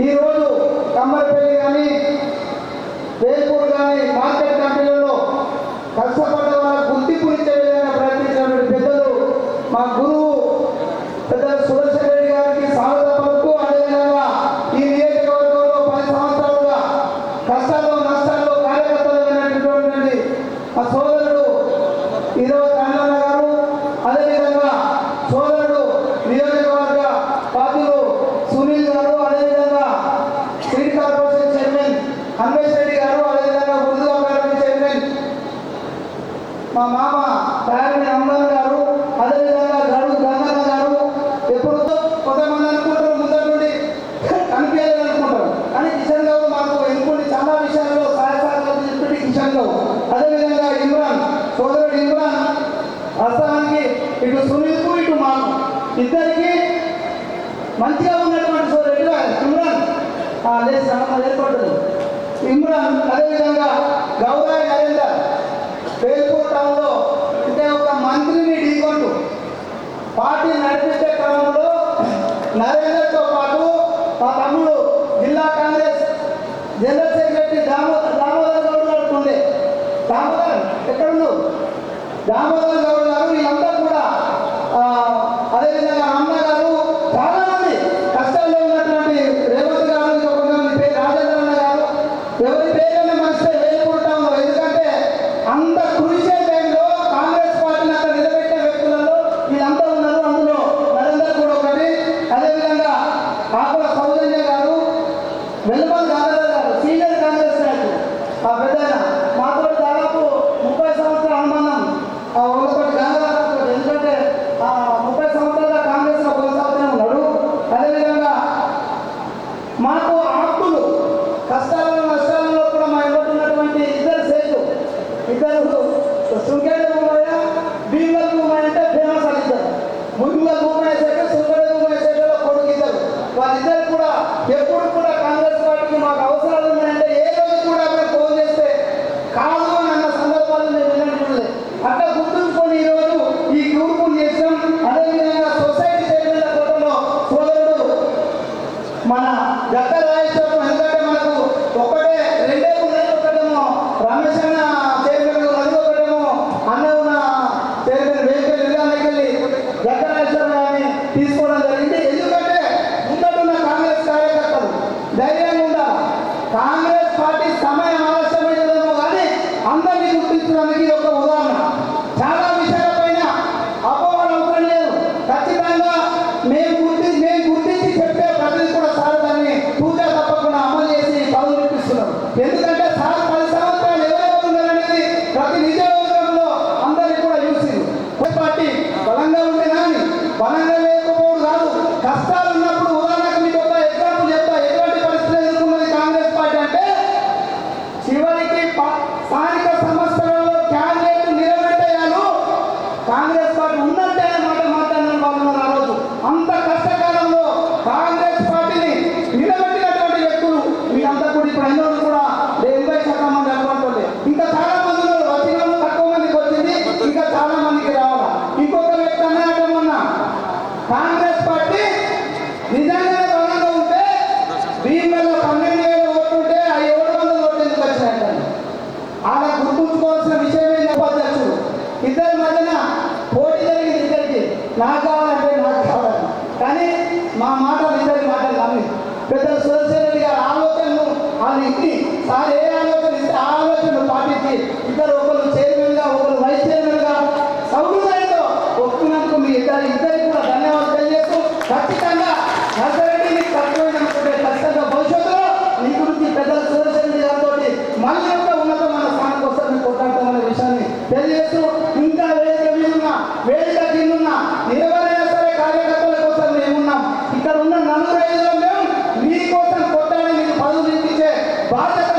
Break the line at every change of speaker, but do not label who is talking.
ఈరోజు కమ్మరిపల్లి కానీ వేల్పూర్ కానీ మార్కెట్ కంపెనీలలో కష్టపడ్డ మా మామ డాక్టర్ రమణారావు గారు అదేవిధంగా గడు గంగన్న గారు ఎప్పుడు కొంతమంది అనుకుంటారు ముందర నుండి కనిపించాలని అనుకుంటారు. కానీ కిషన్ గౌడ్ మాకు ఎన్నుకుని చాలా విషయాల్లో సహాయ సహకారాలు తీసుకుంటే కిషన్ గౌడ్. అదేవిధంగా ఇమ్రాన్ సోదరుడు ఇమ్రాన్ వాస్తవానికి ఇటు సునీల్కు ఇటు మాకు. ఇద్దరికి మంచిగా ఉన్నటువంటి సోదరుడు ఇమ్రాన్. లేదు ఏర్పడుతుంది ఇమ్రాన్ అదేవిధంగా గౌరవ నరేందర్తో పాటు మా తమ్ముడు జిల్లా Congress general secretary Damodar Damodar Goud గారు ఉండే. దామోదర్ ఎక్కడున్నావు? దామోదర్ గౌడ్ గారు వీళ్ళంతా కూడా তো నాకు కావాలంటే నాకు కావాలి. కానీ మా మాట ఇద్దరి మాటలు నమ్మి పెద్ద సురేశ్వరరెడ్డి గారి ఆలోచనను వాళ్ళు ఇచ్చి సార్ ఏ ఆలోచన ఇస్తే ఆ ఆలోచనను పాటించి ఇద్దరు ఒకరు பாதக